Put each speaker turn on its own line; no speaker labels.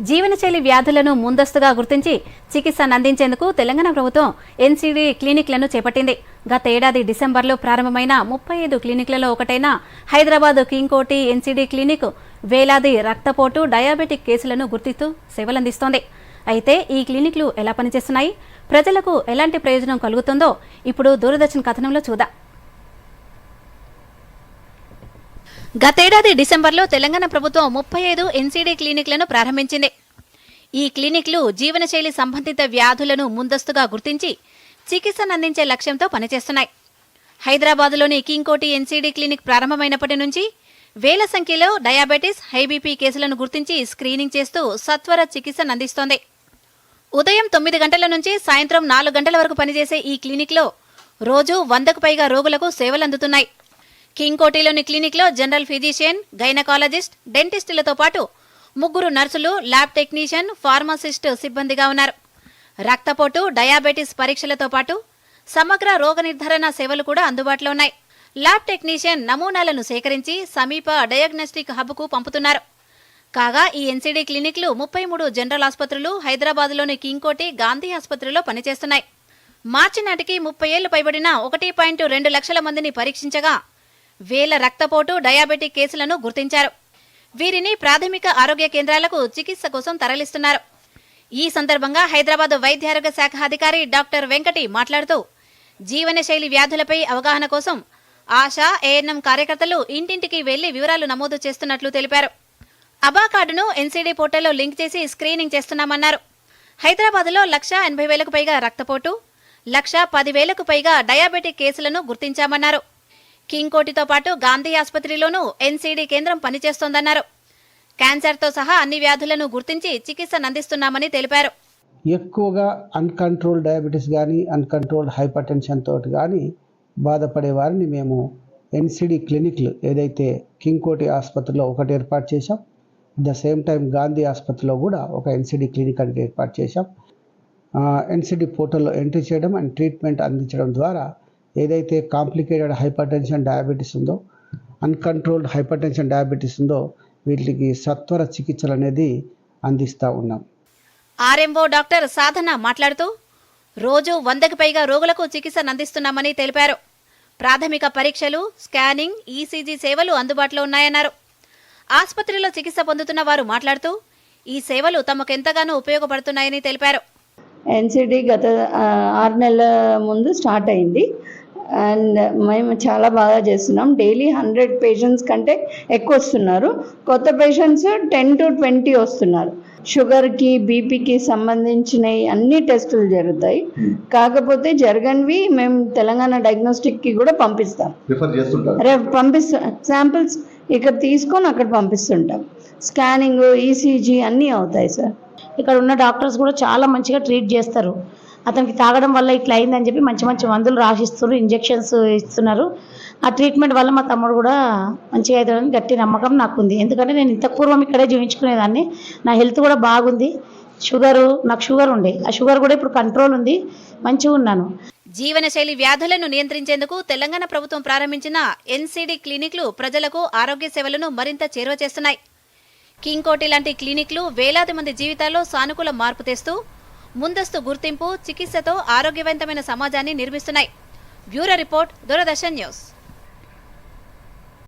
జీవనశైలి వ్యాధులను ముందస్తుగా గుర్తించి చికిత్సను అందించేందుకు తెలంగాణ ప్రభుత్వం ఎన్సీడీ క్లినిక్లను చేపట్టింది. గత ఏడాది డిసెంబర్లో ప్రారంభమైన ముప్పై ఐదు క్లినిక్లలో ఒకటైన హైదరాబాద్ కింగ్కోటి ఎన్సీడీ క్లినిక్ వేలాది రక్తపోటు డయాబెటిక్ కేసులను గుర్తిస్తూ సేవలందిస్తోంది. అయితే ఈ క్లినిక్లు ఎలా పనిచేస్తున్నాయి? ప్రజలకు ఎలాంటి ప్రయోజనం కలుగుతుందో ఇప్పుడు దూరదర్శన్ కథనంలో చూద్దాం. గతేడాది డిసెంబర్లో తెలంగాణ ప్రభుత్వం ముప్పై ఐదు ఎన్సీడీ క్లినిక్లను ప్రారంభించింది. ఈ క్లినిక్లు జీవనశైలి సంబంధిత వ్యాధులను ముందస్తుగా గుర్తించి చికిత్సను అందించే లక్ష్యంతో పనిచేస్తున్నాయి. హైదరాబాద్లోని కింగ్కోటి ఎన్సీడీ క్లినిక్ ప్రారంభమైనప్పటి నుంచి వేల సంఖ్యలో డయాబెటీస్ హైబీపీ కేసులను గుర్తించి స్క్రీనింగ్ చేస్తూ సత్వర చికిత్సను అందిస్తోంది ఉదయం తొమ్మిది గంటల నుంచి సాయంత్రం నాలుగు గంటల వరకు పనిచేసే ఈ క్లినిక్లో రోజు వందకు పైగా రోగులకు సేవలందుతున్నాయి. కింగ్ కోటిలోని క్లినిక్లో జనరల్ ఫిజిషియన్ గైనకాలజిస్ట్ డెంటిస్టులతో పాటు ముగ్గురు నర్సులు ల్యాబ్ టెక్నీషియన్ ఫార్మసిస్ట్ సిబ్బందిగా ఉన్నారు. రక్తపోటు డయాబెటీస్ పరీక్షలతో పాటు సమగ్ర రోగ నిర్ధారణ సేవలు కూడా అందుబాటులో ఉన్నాయి. ల్యాబ్ టెక్నీషియన్ నమూనాలను సేకరించి సమీప డయాగ్నోస్టిక్ హబ్కు పంపుతున్నారు. కాగా ఈ ఎన్సీడీ క్లినిక్లు ముప్పై మూడు జనరల్ ఆసుపత్రులు హైదరాబాద్లోని కింగ్కోటి గాంధీ ఆసుపత్రిలో పనిచేస్తున్నాయి. మార్చి నాటికి ముప్పై ఏళ్ళు పైబడిన ఒకటి పాయింట్ రెండు లక్షల మందిని పరీక్షించగా వేల రక్తపోటు డయాబెటిక్ కేసులను గుర్తించారు. వీరిని ప్రాథమిక ఆరోగ్య కేంద్రాలకు చికిత్స కోసం తరలిస్తున్నారు. ఈ సందర్భంగా హైదరాబాద్ వైద్యారోగ్య శాఖ అధికారి డాక్టర్ వెంకటి మాట్లాడుతూ జీవనశైలి వ్యాధులపై అవగాహన కోసం ఆశా ఏఎన్ఎం కార్యకర్తలు ఇంటింటికి వెళ్ళి వివరాలు నమోదు చేస్తున్నట్లు తెలిపారు. అబా కార్డును ఎన్సీడీ పోర్టల్లో లింక్ చేసి స్క్రీనింగ్ చేస్తున్నామన్నారు. హైదరాబాద్లో లక్ష ఎనభై వేలకు పైగా రక్తపోటు లక్ష పదివేలకు పైగా డయాబెటిక్ కేసులను గుర్తించామన్నారు. కింగ్కోటితో పాటు గాంధీ ఆసుపత్రిలోనూ ఎన్సీడీ కేంద్రం పనిచేస్తోందన్నారు. క్యాన్సర్తో సహా అన్ని వ్యాధులను గుర్తించి చికిత్సను అందిస్తున్నామని తెలిపారు.
ఎక్కువగా అన్కంట్రోల్ డయాబెటీస్ కానీ అన్కంట్రోల్డ్ హైపర్ టెన్షన్ తోటి కానీ బాధపడే వారిని మేము ఎన్సిడి క్లినిక్లు ఏదైతే కింగ్కోటి ఆసుపత్రిలో ఒకటి ఏర్పాటు చేశాం ద సేమ్ టైం గాంధీ ఆసుపత్రిలో కూడా ఒక ఎన్సిడి క్లినిక్ అనేది ఏర్పాటు చేశాం. ఎన్సిడి పోర్టల్లో ఎంట్రీ చేయడం అండ్ ట్రీట్మెంట్ అందించడం ద్వారా ఏదైతే కాంప్లికేటెడ్ హైపర్ టెన్షన్ డయాబెటీస్ ఉందో అన్కంట్రోల్డ్ హైపర్ టెన్షన్ డయాబెటీస్ ఉందో వీటికి సత్వర చికిత్సలు అనేది అందిస్తూ ఉన్నాం.
ఆర్ఎంఓ డాక్టర్ సాధన మాట్లాడుతూ రోజు వందకి పైగా రోగులకు చికిత్సను అందిస్తున్నామని తెలిపారు. ప్రాథమిక పరీక్షలు స్కానింగ్ ఈసీజీ సేవలు అందుబాటులో ఉన్నాయన్నారు. ఆసుపత్రిలో చికిత్స పొందుతున్న వారు మాట్లాడుతూ ఈ సేవలు తమకెంతగానో ఉపయోగపడుతున్నాయని తెలిపారు.
ఎన్సిడి గత ఆరు నెలల ముందు స్టార్ట్ అయింది. అండ్ మేము చాలా బాగా చేస్తున్నాం. డైలీ హండ్రెడ్ పేషెంట్స్ కంటే ఎక్కువ వస్తున్నారు. కొత్త పేషెంట్స్ టెన్ టు ట్వంటీ వస్తున్నారు. షుగర్కి బీపీకి సంబంధించిన అన్ని టెస్టులు జరుగుతాయి. కాకపోతే జరగనివి మేము తెలంగాణ డయాగ్నోస్టిక్కి కూడా పంపిస్తాం. రేపు పంపిస్తా శాంపిల్స్ ఇక్కడ తీసుకొని అక్కడ పంపిస్తుంటాం. స్కానింగ్ ఈసీజీ అన్నీ అవుతాయి సార్.
ఇక్కడ ఉన్న డాక్టర్స్ కూడా చాలా మంచిగా ట్రీట్ చేస్తారు. అతనికి తాగడం వల్ల ఇట్లా అయిందని చెప్పి మంచి మంచి మందులు రాసిస్తున్నారు ఇంజెక్షన్స్ ఇస్తున్నారు. ఆ ట్రీట్మెంట్ వల్ల మా తమ్ముడు కూడా మంచిగా అవుతాడని గట్టి నమ్మకం నాకు ఉంది ఎందుకంటే నేను ఇంత పూర్వం ఇక్కడే జీవించుకునేదాన్ని. నా హెల్త్ కూడా బాగుంది. షుగరు నాకు షుగర్ ఉండే. ఆ షుగర్ కూడా ఇప్పుడు కంట్రోల్ ఉంది. మంచిగా ఉన్నాను.
జీవనశైలి వ్యాధులను నియంత్రించేందుకు తెలంగాణ ప్రభుత్వం ప్రారంభించిన ఎన్సీడీ క్లినిక్లు ప్రజలకు ఆరోగ్య సేవలను మరింత చేరువ చేస్తున్నాయి. కింగ్కోటి లాంటి క్లినిక్లు వేలాది మంది జీవితాల్లో సానుకూల మార్పు తెస్తూ ముందస్తు గుర్తింపు చికిత్సతో ఆరోగ్యవంతమైన సమాజాన్ని నిర్మిస్తున్నాయి. Bureau report Doordarshan news.